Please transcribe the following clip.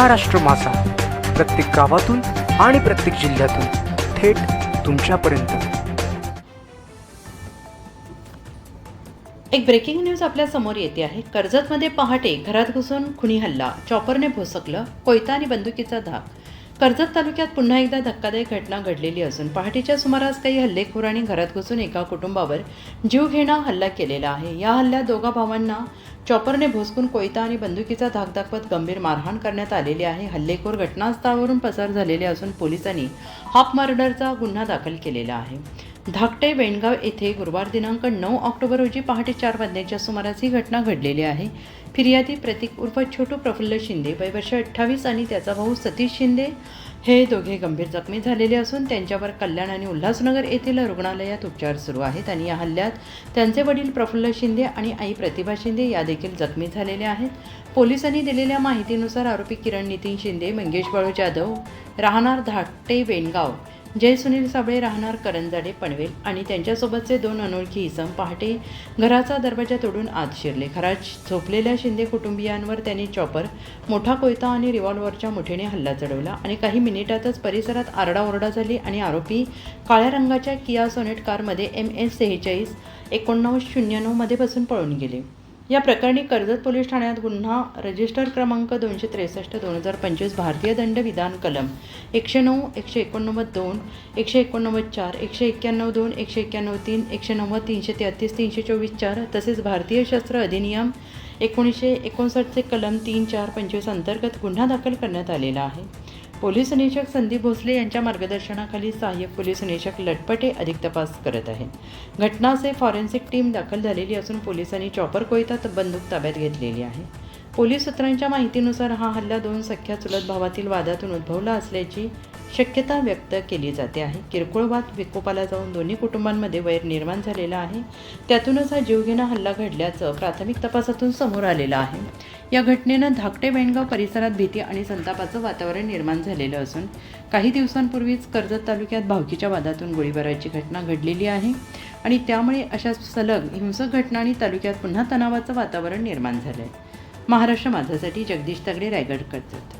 महाराष्ट्र मासा प्रत्येक गावातून आणि प्रत्येक जिल्ह्यातून थेट तुमच्यापर्यंत. एक ब्रेकिंग न्यूज आपल्यासमोर येते आहे. कर्जतमध्ये पहाटे घरात घुसून खुनी हल्ला. चॉपरने भोसकलं. कोयता आणि बंदुकीचा धाक. कर्जत तालुक्यात पुन्हा एकदा धक्कादायक घटना घडलेली असून पहाटेच्या सुमारास काही हल्लेखोरांनी घरात घुसून एका कुटुंबावर जीवघेणा हल्ला केलेला आहे. या हल्ल्यात दोघा भावांना चॉपरने भोसकून कोयता आणि बंदुकीचा धाक दाखवत गंभीर मारहाण करण्यात आलेली आहे. हल्लेखोर घटनास्थळावरून पसार झालेले असून पोलिसांनी हाफ मर्डरचा गुन्हा दाखल केलेला आहे. धाकटे वेणगाव येथे गुरुवार दिनांक नऊ ऑक्टोबर रोजी पहाटे चार वाजण्याच्या सुमारास ही घटना घडलेली आहे. फिर्यादी प्रतीक उर्फ छोटू प्रफुल्ल शिंदे वय वर्ष अठ्ठावीस आणि त्याचा भाऊ सतीश शिंदे हे दोघे गंभीर जखमी झालेले असून त्यांच्यावर कल्याण आणि उल्हासनगर येथील रुग्णालयात उपचार सुरू आहेत आणि या हल्ल्यात त्यांचे वडील प्रफुल्ल शिंदे आणि आई प्रतिभा शिंदे या देखील जखमी झालेल्या आहेत. पोलिसांनी दिलेल्या माहितीनुसार आरोपी किरण नितीन शिंदे मंगेश बाळू जाधव राहणार धाकटे वेणगाव जय सुनील साबळे राहणार करंजाडे पनवेल आणि त्यांच्यासोबतचे दोन अनोळखी इसम पहाटे घराचा दरवाजा तोडून आत शिरले. घरात झोपलेल्या शिंदे कुटुंबियांवर त्यांनी चॉपर मोठा कोयता आणि रिव्हॉल्व्हरच्या मुठीने हल्ला चढवला आणि काही मिनिटातच परिसरात आरडाओरडा झाली आणि आरोपी काळ्या रंगाच्या किया सोनेट कारमध्ये एम एस सेहेचाळीस एकोणनव्वद शून्य नऊमध्ये बसून पळून गेले. या प्रकरणी कर्जत पोलीस ठाण्यात गुन्हा रजिस्टर क्रमांक दोनशे त्रेसष्ट दोन हजार पंचवीस भारतीय दंड विधान कलम एकशे नऊ एकशे एकोणनव्वद दोन एकशे एकोणनव्वद चार एकशे एक्क्याण्णव दोन एकशे एक्क्याण्णव तीन एकशे नव्वद तीनशे तेहतीस तीनशे चोवीस चार तसेच भारतीय शस्त्र अधिनियम एकोणीसशे एकोणसाठचे कलम तीन चार पंचवीस अंतर्गत गुन्हा दाखल करण्यात आलेला आहे. पोलीस निरीक्षक संदीप भोसले यांच्या मार्गदर्शनाखाली सहाय्यक पोलीस निरीक्षक लटपटे अधिक तपास करत आहेत. घटनाचे फॉरेन्सिक टीम दाखल झालेली असून पोलिसांनी चॉपर कोयता बंदूक ताब्यात घेतलेली आहे. पोलीस सूत्रांच्या माहितीनुसार हा हल्ला दोन सख्या चुलत भावातील वादातून उद्भवला असल्याची शक्यता व्यक्त केली जाते आहे. किरकोळ वाद विकोपाला जाऊन दोन्ही कुटुंबांमध्ये वैर निर्माण झालेला आहे. त्यातूनच हा जीवघेणा हल्ला घडल्याचं प्राथमिक तपासातून समोर आलेलं आहे. या घटनेनं धाकटे वेणगाव परिसरात भीती आणि संतापाचं वातावरण निर्माण झालेलं असून काही दिवसांपूर्वीच कर्जत तालुक्यात भावकीच्या वादातून गोळीबाराची घटना घडलेली आहे आणि त्यामुळे अशा सलग हिंसक घटनांनी तालुक्यात पुन्हा तणावाचं वातावरण निर्माण झालं आहे महाराष्ट्र माझ्यासाठी जगदीश तगडे रायगड करतात